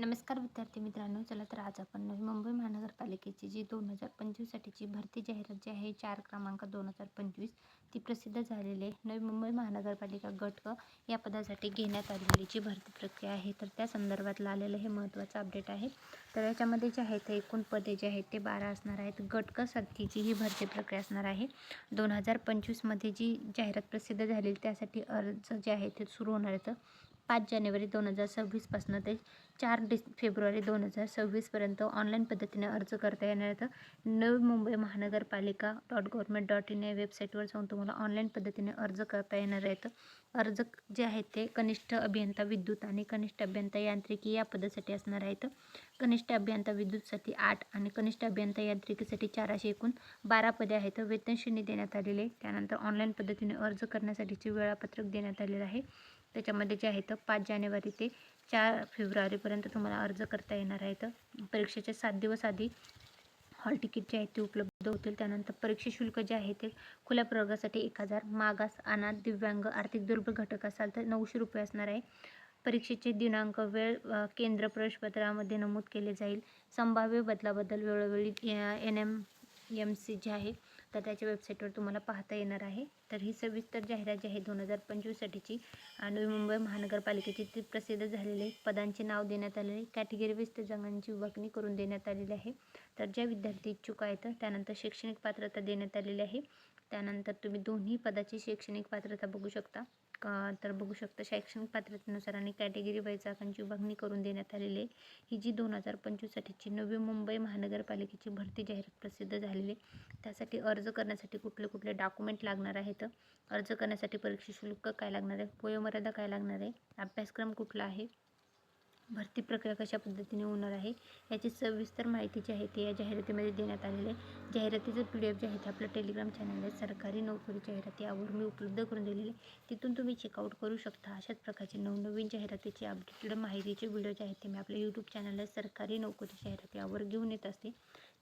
नमस्कार विद्यार्थी मित्रांनो चला तर आज आपण नवी मुंबई महानगरपालिकेची जी दोन हजार पंचवीससाठीची भरती जाहिरात जी आहे चार क्रमांक दोन हजार पंचवीस ती प्रसिद्ध झालेली आहे. नवी मुंबई महानगरपालिका गट क या पदासाठी घेण्यात आलेली जी भरती प्रक्रिया आहे तर त्या संदर्भातलं आलेलं हे महत्त्वाचं अपडेट आहे. तर याच्यामध्ये जे आहेत एकूण पदे जे आहेत ते बारा असणार आहेत. गट क ही भरती प्रक्रिया असणार आहे. दोन हजार पंचवीसमध्ये जी जाहिरात प्रसिद्ध झालेली त्यासाठी अर्ज जे आहे ते सुरू होणार आहेत. पाच जानेवारी दोन हजार सव्वीसपासून ते चार डिस फेब्रुवारी दोन हजार सव्वीसपर्यंत ऑनलाईन पद्धतीने अर्ज करता येणार आहेत. नवी मुंबई महानगरपालिका डॉट गव्हर्मेंट डॉट इन या वेबसाईटवर जाऊन तुम्हाला ऑनलाईन पद्धतीने अर्ज करता येणार आहेत. अर्ज जे आहेत ते कनिष्ठ अभियंता विद्युत आणि कनिष्ठ अभियंता यांत्रिकी या पदासाठी असणार आहेत. कनिष्ठ अभियंता विद्युतसाठी आठ आणि कनिष्ठ अभियंता यांत्रिकीसाठी चार एकूण बारा पदे आहेत. वेतन श्रेणी देण्यात आलेली आहे. त्यानंतर ऑनलाईन पद्धतीने अर्ज करण्यासाठीचे वेळापत्रक देण्यात आलेलं आहे. त्याच्यामध्ये जे आहे तर पाच जानेवारी ते चार फेब्रुवारीपर्यंत तुम्हाला अर्ज करता येणार आहे. तर परीक्षेचे सात दिवस आधी हॉल तिकीट जे आहे ते उपलब्ध होतील. त्यानंतर परीक्षा शुल्क जे आहे ते खुल्या प्रवर्गासाठी एक हजार मागास अनाथ दिव्यांग आर्थिक दुर्बल घटक असाल तर नऊशे रुपये असणार आहे. परीक्षेचे दिनांक वेळ केंद्र प्रवेशपत्रामध्ये नमूद केले जाईल. संभाव्य बदलाबद्दल वेळोवेळी एन एम एम सी जे आहे तर त्याच्या वेबसाईटवर तुम्हाला पाहता येणार आहे. तर ही सविस्तर जाहिरात जी आहे दोन हजार पंचवीससाठीची नवी मुंबई महानगरपालिकेची ती प्रसिद्ध झालेली पदांचे नाव देण्यात आलेले कॅटेगरी विस्त जागांची विभागणी करून देण्यात आलेली आहे. तर ज्या विद्यार्थी इच्छुक आहेत त्यानंतर शैक्षणिक पात्रता देण्यात आलेली आहे. त्यानंतर तुम्ही दोन्ही पदाची शैक्षणिक पात्रता बघू शकता. तर बघू शकता शैक्षणिक पात्रतेनुसार आणि कॅटेगरी वाईज जागांची विभागणी करून देण्यात आलेली आहे ही जी दोन हजार पंचवीससाठीची नवी मुंबई महानगरपालिकेची भरती जाहिरात प्रसिद्ध झालेली आहे त्यासाठी अर्ज करण्यासाठी कुठले कुठले डॉक्युमेंट लागणार आहेत? अर्ज करण्यासाठी परीक्षा शुल्क काय लागणार आहे? वयोमर्यादा काय लागणार आहे? अभ्यासक्रम कुठला आहे? भरती प्रक्रिया कशा पद्धतीने होणार आहे याची सविस्तर माहिती जी आहे ती या जाहिरातीमध्ये देण्यात आलेली आहे. जाहिरातीचं पी डी एफ जे आहे ते आपलं टेलिग्राम चॅनल आहे. सरकारी नोकरी जाहिराती यावर मी उपलब्ध करून दिलेली तिथून तुम्ही चेकआउट करू शकता. अशाच प्रकारचे नवनवीन जाहिरातीची अपडेटेड माहितीचे व्हिडिओ जे आहेत ते मी आपल्या यूट्यूब चॅनल आहे सरकारी नोकरी जाहिराती यावर घेऊन येत असते.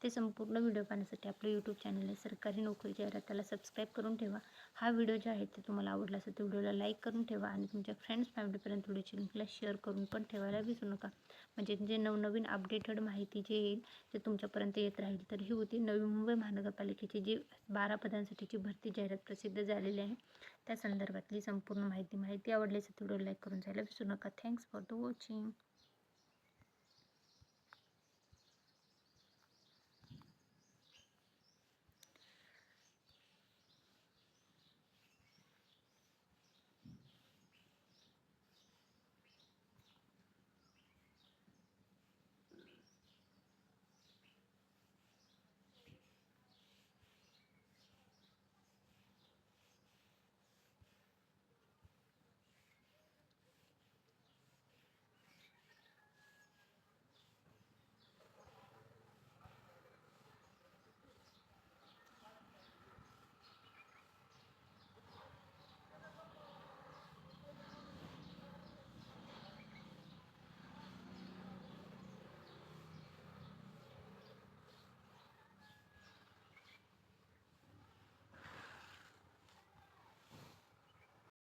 ते संपूर्ण व्हिडिओ पाहण्यासाठी आपलं यूट्यूब चॅनल आहे सरकारी नोकरी जाहिरात त्याला सबस्क्राईब करून ठेवा. हा व्हिडिओ जो आहे ते तुम्हाला आवडला असेल तर व्हिडिओला लाईक करून ठेवा आणि तुमच्या फ्रेंड्स फॅमिलीपर्यंत व्हिडिओची लिंकला शेअर करून पण ठेवायला विसरू नका. म्हणजे जे नवनवीन अपडेटेड माहिती जे येईल ते तुमच्यापर्यंत येत राहील तर ही होती नवी मुंबई महानगरपालिकेची जी बारा पदांसाठीची भरती जाहिरात प्रसिद्ध झालेली आहे. त्या संदर्भातली संपूर्ण माहिती माहिती आवडली असेल तर व्हिडिओ लाईक करून जायला विसरू नका. Thanks for the watching